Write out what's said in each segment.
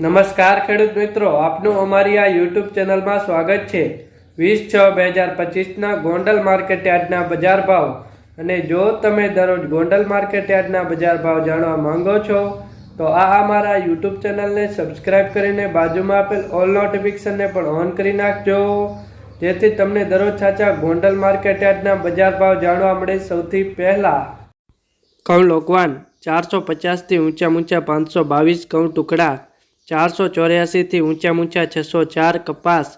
નમસ્કાર ખેડૂત મિત્રો, આપનું અમારી આ યુટ્યુબ ચેનલમાં સ્વાગત છે. વીસ છ બે હજાર પચીસના ગોંડલ માર્કેટ યાર્ડના બજાર ભાવ. અને જો તમે દરરોજ ગોંડલ માર્કેટ યાર્ડના બજાર ભાવ જાણવા માંગો છો, તો આ અમારા યુટ્યુબ ચેનલને સબસ્ક્રાઇબ કરીને બાજુમાં આપેલ ઓલ નોટિફિકેશનને પણ ઓન કરી નાખજો. જેથી તમને દરરોજ સાચા ગોંડલ માર્કેટ યાર્ડના બજાર ભાવ જાણવા મળે સૌથી પહેલાં. કૌ લોકવાન ચારસો પચાસથી ઊંચા ઊંચા પાંચસો બાવીસ કૌ ટુકડા. ચારસો ચોર્યાસીથી ઊંચા ઊંચા છસો ચાર કપાસ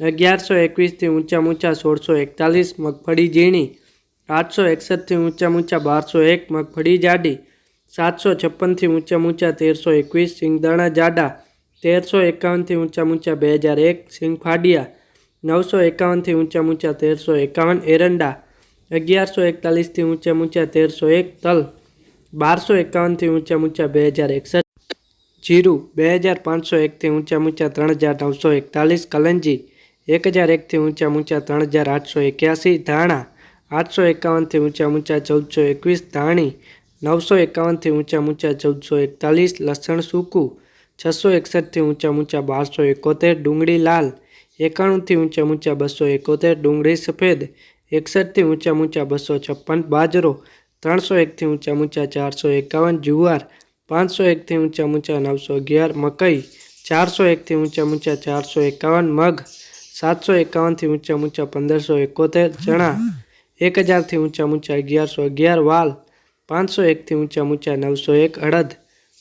અગિયારસો એકવીસથી ઊંચા ઊંચા સોળસો એકતાલીસ મગફળી ઝીણી આઠસો એકસઠથી ઊંચા ઊંચા બારસો એક મગફળી જાડી સાતસો છપ્પનથી ઊંચા ઊંચા તેરસો એકવીસ સિંગદાણા જાડા તેરસો એકાવનથી ઊંચા ઊંચા બે હજાર એક સિંગ ફાડિયા નવસો એકાવનથી ઊંચા ઊંચા તેરસો એકાવન એરંડા અગિયારસો એકતાલીસથી ઊંચા ઊંચા તેરસો એક તલ બારસો એકાવનથી ઊંચા ઊંચા બે હજાર એકસઠ જીરું બે હજાર પાંચસો એકથી ઊંચા ઊંચા ત્રણ હજાર નવસો એકતાલીસ કલંજી એક હજાર એકથી ઊંચા ઊંચા ત્રણ હજાર આઠસો એક્યાસી ધાણા આઠસો એકાવનથી ઊંચા ઊંચા ચૌદસો એકવીસ ધાણી નવસો એકાવનથી ઊંચા ઊંચા ચૌદસો એકતાલીસ લસણ સૂકું છસો એકસઠથી ઊંચા ઊંચા બારસો એકોતેર ડુંગળી લાલ એકાણુંથી ઊંચા ઊંચા બસો એકોતેર ડુંગળી સફેદ એકસઠથી ઊંચા ઊંચા બસો છપ્પન બાજરો ત્રણસો એકથી ઊંચા ઊંચા ચારસો એકાવન જુવાર પાંચસો એકથી ઊંચા ઊંચા નવસો અગિયાર મકઈ ચારસો એકથી ઊંચા ઊંચા ચારસો એકાવન મગ સાતસો એકાવનથી ઊંચા ઊંચા પંદરસો એકોતેર ચણા એક હજારથી ઊંચા ઊંચા અગિયારસો અગિયાર વાલ પાંચસો એકથી ઊંચા ઊંચા નવસો એક અડદ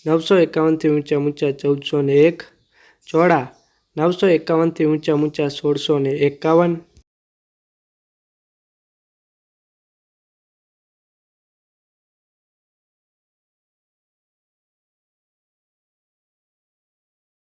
નવસો એકાવનથી ઊંચા ઊંચા ચૌદસો ને એક ચોળા નવસો એકાવનથી ઊંચા ઊંચા સોળસો ને એકાવન